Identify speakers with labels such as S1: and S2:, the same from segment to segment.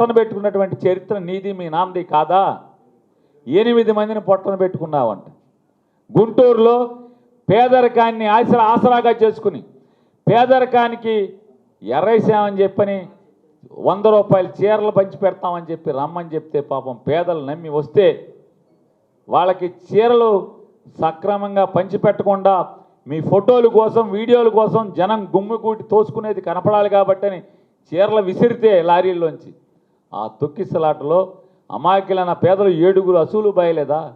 S1: పొట్టను పెట్టుకున్నటువంటి చరిత్ర నీది మీ నాంది కాదా? ఎనిమిది మందిని పొట్టను పెట్టుకున్నావంట. గుంటూరులో పేదరికాన్ని ఆసరా ఆసరాగా చేసుకుని పేదరికానికి ఎర్రైసామని చెప్పని వంద రూపాయల చీరలు పంచి పెడతామని చెప్పి రమ్మని చెప్తే పాపం పేదలు నమ్మి వస్తే వాళ్ళకి చీరలు సక్రమంగా పంచిపెట్టకుండా మీ ఫోటోల కోసం వీడియోల కోసం జనం గుమ్మిగూటి తోసుకునేది కనపడాలి కాబట్టని చీరలు విసిరితే లారీల్లోంచి. ఆ తొక్కిసలాటలో అమాయకులైన పేదలు ఏడుగురు అసూలు బాయలేదా?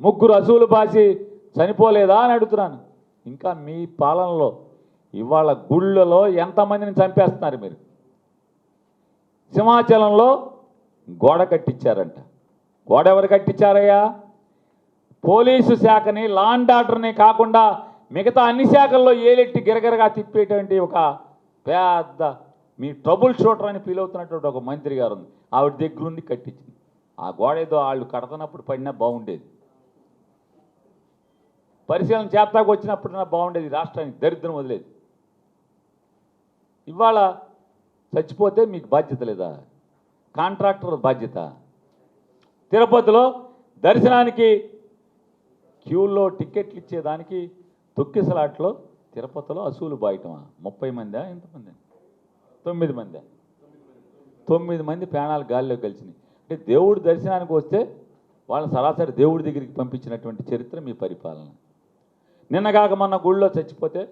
S1: ముగ్గురు అసూలు బాసి చనిపోలేదా అని అడుగుతున్నాను. ఇంకా మీ పాలనలో ఇవాళ గుళ్ళలో ఎంతమందిని చంపేస్తున్నారు మీరు? సింహాచలంలో గోడ కట్టించారంట. గోడ ఎవరు కట్టించారయ్యా? పోలీసు శాఖని లా అండ్ ఆర్డర్ని కాకుండా మిగతా అన్ని శాఖల్లో ఏలెట్టి గిరగిరగా తిప్పేటువంటి ఒక పెద్ద మీ ట్రబుల్ షూటర్ అని ఫీల్ అవుతున్నటువంటి ఒక మంత్రి గారు ఉంది. ఆవిడ దగ్గరుండి కట్టించింది. ఆ గోడ ఏదో వాళ్ళు కడుతున్నప్పుడు పడినా బాగుండేది. పరిశీలన చేస్తాకు వచ్చినప్పుడు బాగుండేది. రాష్ట్రానికి దరిద్రం వదిలేదు. ఇవాళ చచ్చిపోతే మీకు బాధ్యత లేదా? కాంట్రాక్టర్ బాధ్యత. తిరుపతిలో దర్శనానికి క్యూలో టికెట్లు ఇచ్చేదానికి తొక్కిసలాట్లో తిరుపతిలో అసూలు బాయటమా? ముప్పై మందా? ఎంతమంది? తొమ్మిది మంది. తొమ్మిది మంది ప్రాణాలు గాలిలో కలిసినాయి అంటే దేవుడు దర్శనానికి వస్తే వాళ్ళని సరాసరి దేవుడి దగ్గరికి పంపించినటువంటి చరిత్ర మీ పరిపాలన. నిన్నగాక మొన్న గుళ్ళో చచ్చిపోతే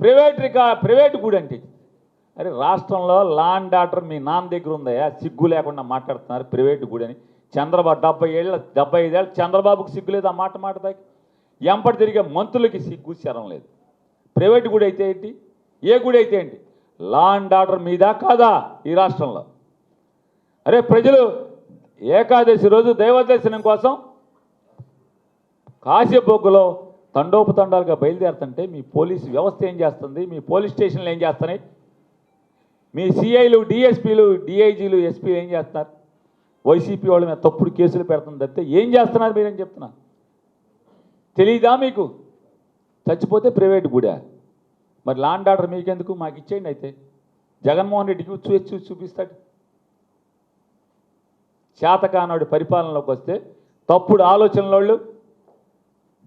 S1: ప్రైవేట్ రికా ప్రైవేట్ గుడి అంటే అరే రాష్ట్రంలో లాండ్ ఆర్డర్ మీ నాన్న దగ్గర ఉందయా సిగ్గు లేకుండా మాట్లాడుతున్నారు ప్రైవేట్ గుడి అని. చంద్రబాబు డెబ్బై ఏళ్ళ డెబ్బై ఐదేళ్ళ చంద్రబాబుకు సిగ్గు లేదు ఆ మాట మాటదాకి ఎంపటి తిరిగే మంత్రులకి సిగ్గు శరం లేదు. ప్రైవేట్ గుడి అయితే ఏంటి? ఏ గుడి అయితే ఏంటి? లా అండ్ ఆర్డర్ మీదా కాదా ఈ రాష్ట్రంలో? అరే ప్రజలు ఏకాదశి రోజు దైవ దర్శనం కోసం కాశీబొగ్గులో తండోపతండాలుగా బయలుదేరుతుంటే మీ పోలీసు వ్యవస్థ ఏం చేస్తుంది? మీ పోలీస్ స్టేషన్లు ఏం చేస్తున్నాయి? మీ సిఐలు డిఎస్పీలు డిఐజీలు ఎస్పీలు ఏం చేస్తున్నారు? వైసీపీ వాళ్ళ మీద తప్పుడు కేసులు పెడుతుంది తప్పితే ఏం చేస్తున్నారు మీరేం చెప్తున్నా. తెలీదా మీకు? చచ్చిపోతే ప్రైవేట్ గుడా. మరి లాండ్ ఆర్డర్ మీకెందుకు? మాకు ఇచ్చేయండి అయితే. జగన్మోహన్ రెడ్డికి చూ చూపిస్తాడు. చేతకానోడి పరిపాలనలోకి వస్తే తప్పుడు ఆలోచనలోళ్ళు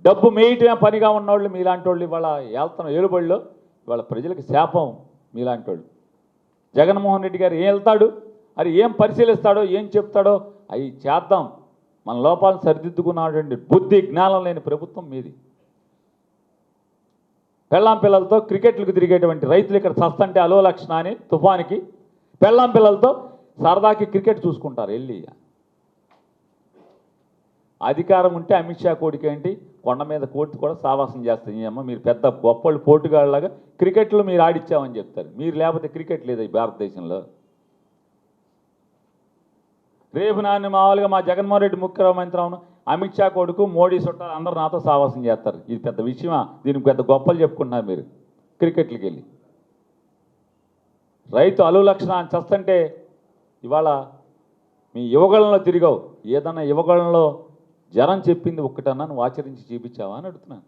S1: డబ్బు మేయటమే పనిగా ఉన్నోళ్ళు మీలాంటి వాళ్ళు ఇవాళ వెళ్తున్న ఏలుబడిలో ఇవాళ ప్రజలకు శాపం మీలాంటి వాళ్ళు జగన్మోహన్ రెడ్డి గారు ఏం వెళ్తాడు? అది ఏం పరిశీలిస్తాడో ఏం చెప్తాడో అవి చేద్దాం. మన లోపాలను సరిదిద్దుకున్నటువంటి బుద్ధి జ్ఞానం లేని ప్రభుత్వం మీది. పెళ్ళాం పిల్లలతో క్రికెట్లకు తిరిగేటువంటి రైతులు ఇక్కడ సస్తంటే అలో లక్షణ అని తుఫానికి పెళ్ళాం పిల్లలతో సరదాకి క్రికెట్ చూసుకుంటారు వెళ్ళి. అధికారం ఉంటే అమిత్ షా కోడికేంటి కొండ మీద కోర్టు కూడా సావాసం చేస్తుంది అమ్మ మీరు పెద్ద గొప్పళ్ళు పోటుగాళ్ళలాగా క్రికెట్లో మీరు ఆడిచ్చామని చెప్తారు. మీరు లేకపోతే క్రికెట్ లేదు ఈ భారతదేశంలో. రేపు నాన్న మామూలుగా మా జగన్మోహన్ రెడ్డి ముఖ్యమంత్రి అవును. అమిత్ షా కొడుకు మోడీ చుట్టాలు అందరూ నాతో సావాసం చేస్తారు. ఇది పెద్ద విషయమా? దీనికి పెద్ద గొప్పలు చెప్పుకుంటున్నారు మీరు. క్రికెట్లకి వెళ్ళి. రైతు అలు లక్షణాన్ని అని చస్తంటే ఇవాళ మీ యువగళంలో తిరిగావు. ఏదన్నా యువగళంలో జనం చెప్పింది ఒక్కటన్నా నువ్వు ఆచరించి చూపించావా అని అడుగుతున్నాను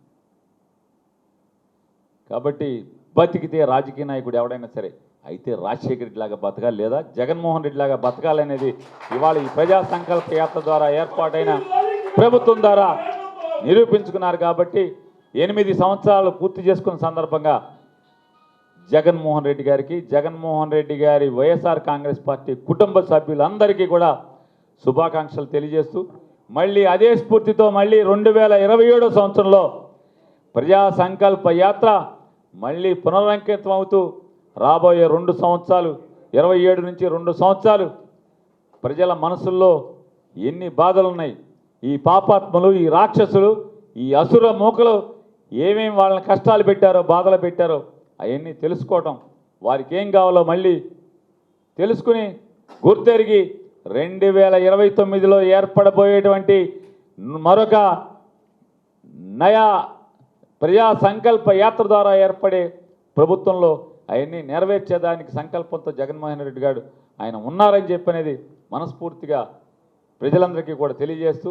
S1: కాబట్టి బతికితే రాజకీయ నాయకుడు ఎవడైనా సరే అయితే రాజశేఖర రెడ్డి లాగా బతకాలి లేదా జగన్మోహన్ రెడ్డి లాగా బతకాలనేది ఇవాళ ఈ ప్రజా సంకల్ప యాత్ర ద్వారా ఏర్పాటైన ప్రభుత్వం ద్వారా నిరూపించుకున్నారు కాబట్టి ఎనిమిది సంవత్సరాలు పూర్తి చేసుకున్న సందర్భంగా జగన్మోహన్ రెడ్డి గారికి జగన్మోహన్ రెడ్డి గారి వైఎస్ఆర్ కాంగ్రెస్ పార్టీ కుటుంబ సభ్యులందరికీ కూడా శుభాకాంక్షలు తెలియజేస్తూ మళ్ళీ అదే స్ఫూర్తితో మళ్ళీ రెండు వేల ఇరవై ఏడో సంవత్సరంలో ప్రజా సంకల్ప యాత్ర మళ్ళీ పునరంకితం అవుతూ రాబోయే రెండు సంవత్సరాలు ఇరవై ఏడు నుంచి రెండు సంవత్సరాలు ప్రజల మనసుల్లో ఎన్ని బాధలున్నాయి ఈ పాపాత్మలు ఈ రాక్షసులు ఈ అసుర మూకలు ఏమేమి వాళ్ళని కష్టాలు పెట్టారో బాధలు పెట్టారో అవన్నీ తెలుసుకోవటం. వారికి ఏం కావాలో మళ్ళీ తెలుసుకుని గుర్తెరిగి రెండు వేల ఇరవై తొమ్మిదిలో ఏర్పడబోయేటువంటి మరొక నయా ప్రజా సంకల్ప యాత్ర ద్వారా ఏర్పడే ప్రభుత్వంలో అవన్నీ నెరవేర్చేదానికి సంకల్పంతో జగన్మోహన్ రెడ్డి గారు ఆయన ఉన్నారని చెప్పనేది మనస్ఫూర్తిగా ప్రజలందరికీ కూడా తెలియజేస్తూ